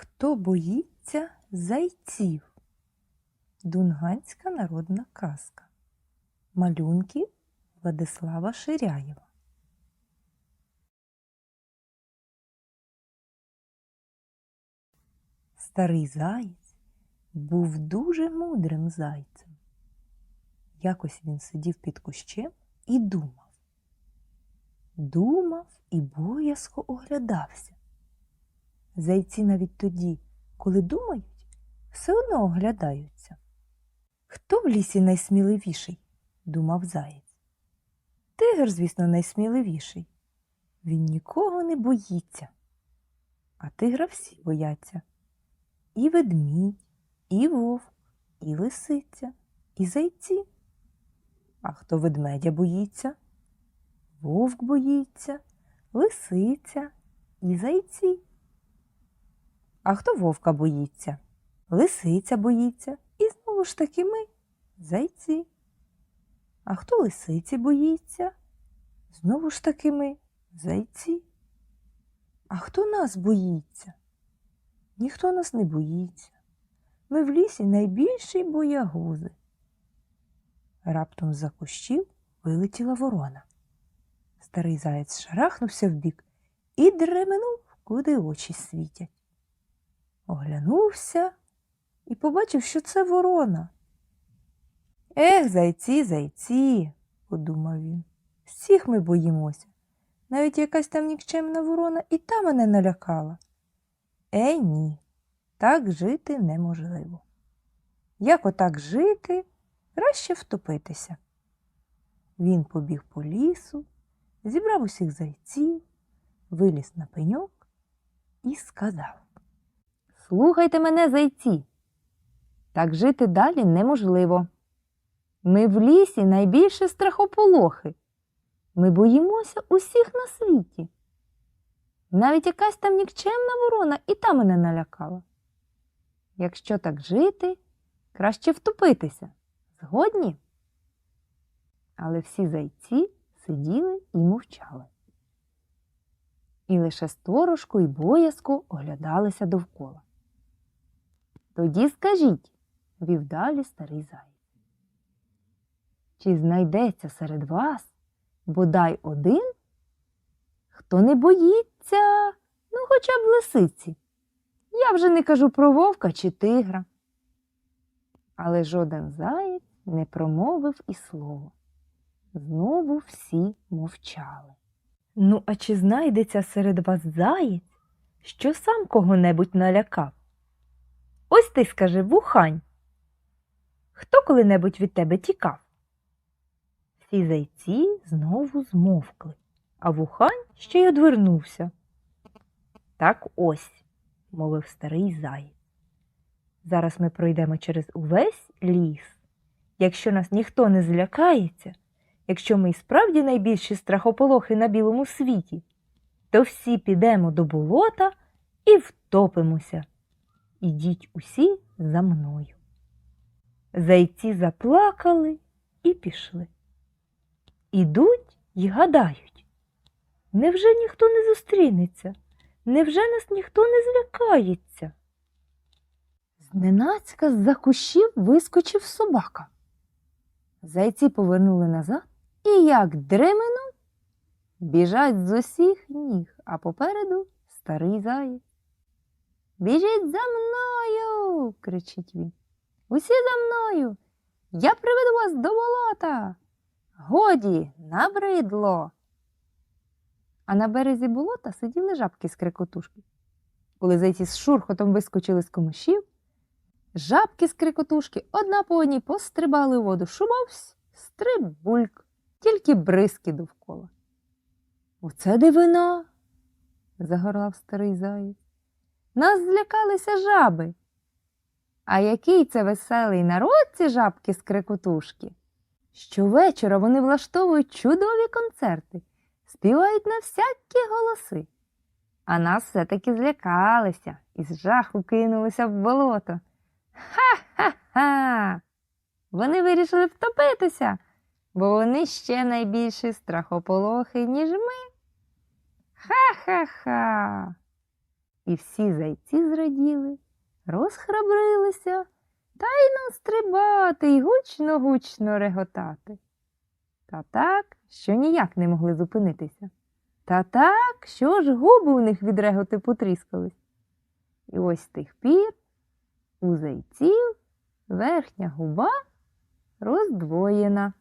Хто боїться зайців? Дунганська народна казка. Малюнки Владислава Ширяєва. Старий заєць був дуже мудрим зайцем. Якось він сидів під кущем і думав. Думав і боязко оглядався. Зайці навіть тоді, коли думають, все одно оглядаються. Хто в лісі найсміливіший? думав заєць. Тигр, звісно, найсміливіший. Він нікого не боїться. А тигра всі бояться. І ведмідь, і вовк, і лисиця, і зайці. А хто ведмедя боїться? Вовк боїться, лисиця і зайці. А хто вовка боїться? Лисиця боїться, і знову ж таки ми зайці. А хто лисиці боїться? Знову ж таки ми зайці. А хто нас боїться? Ніхто нас не боїться. Ми в лісі найбільші боягузи. Раптом з-за кущів вилетіла ворона. Старий заєць шарахнувся вбік і дременув, куди очі світять. Оглянувся і побачив, що це ворона. Ех, зайці, зайці, подумав він. Всіх ми боїмося. Навіть якась там нікчемна ворона і та мене налякала. Е, ні, так жити неможливо. Як отак жити, краще втопитися. Він побіг по лісу, зібрав усіх зайців, виліз на пеньок і сказав Слухайте мене, зайці. Так жити далі неможливо. Ми в лісі найбільше страхополохи. Ми боїмося усіх на світі. Навіть якась там нікчемна ворона і та мене налякала. Якщо так жити, краще втопитися. Згодні? Але всі зайці сиділи і мовчали. І лише сторожко і боязко оглядалися довкола. Тоді скажіть, вів далі старий заєць. Чи знайдеться серед вас бодай один, хто не боїться, ну, хоча б лисиці? Я вже не кажу про вовка чи тигра. Але жоден заєць не промовив і слова. Знову всі мовчали. Ну, а чи знайдеться серед вас заєць, що сам кого-небудь налякав? Ось ти скажи вухань. Хто коли-небудь від тебе тікав? Всі зайці знову змовкли, а вухань ще й одвернувся. Так ось, мовив старий заєць. Зараз ми пройдемо через увесь ліс. Якщо нас ніхто не злякається, якщо ми і справді найбільші страхополохи на білому світі, то всі підемо до болота і втопимося. Ідіть усі за мною. Зайці заплакали і пішли. Ідуть й гадають. Невже ніхто не зустрінеться? Невже нас ніхто не злякається? Зненацька з-за кущів вискочив собака. Зайці повернули назад і як дременуть, біжать з усіх ніг, а попереду старий заєць. Біжіть за мною, кричить він. Усі за мною. Я приведу вас до болота. Годі, набридло. А на березі болота сиділи жабки з крикотушки. Коли зайці з шурхотом вискочили з комишів, жабки з крикотушки одна по одній пострибали у воду, шумовсь, стрибульк, тільки бризки довкола. Оце дивина, загорлав старий заєць. Нас злякалися жаби. А який це веселий народ ці жабки з крикотушки. Щовечора вони влаштовують чудові концерти, співають на всякі голоси. А нас все-таки злякалися і з жаху кинулися в болото. Ха-ха-ха! Вони вирішили втопитися, бо вони ще найбільші страхополохи, ніж ми. Ха-ха-ха! І всі зайці зраділи, розхрабрилися та й ну стрибати й гучно-гучно реготати. Та так, що ніяк не могли зупинитися. Та так, що ж губи у них від реготи потріскались. І ось з тих пір у зайців верхня губа роздвоєна.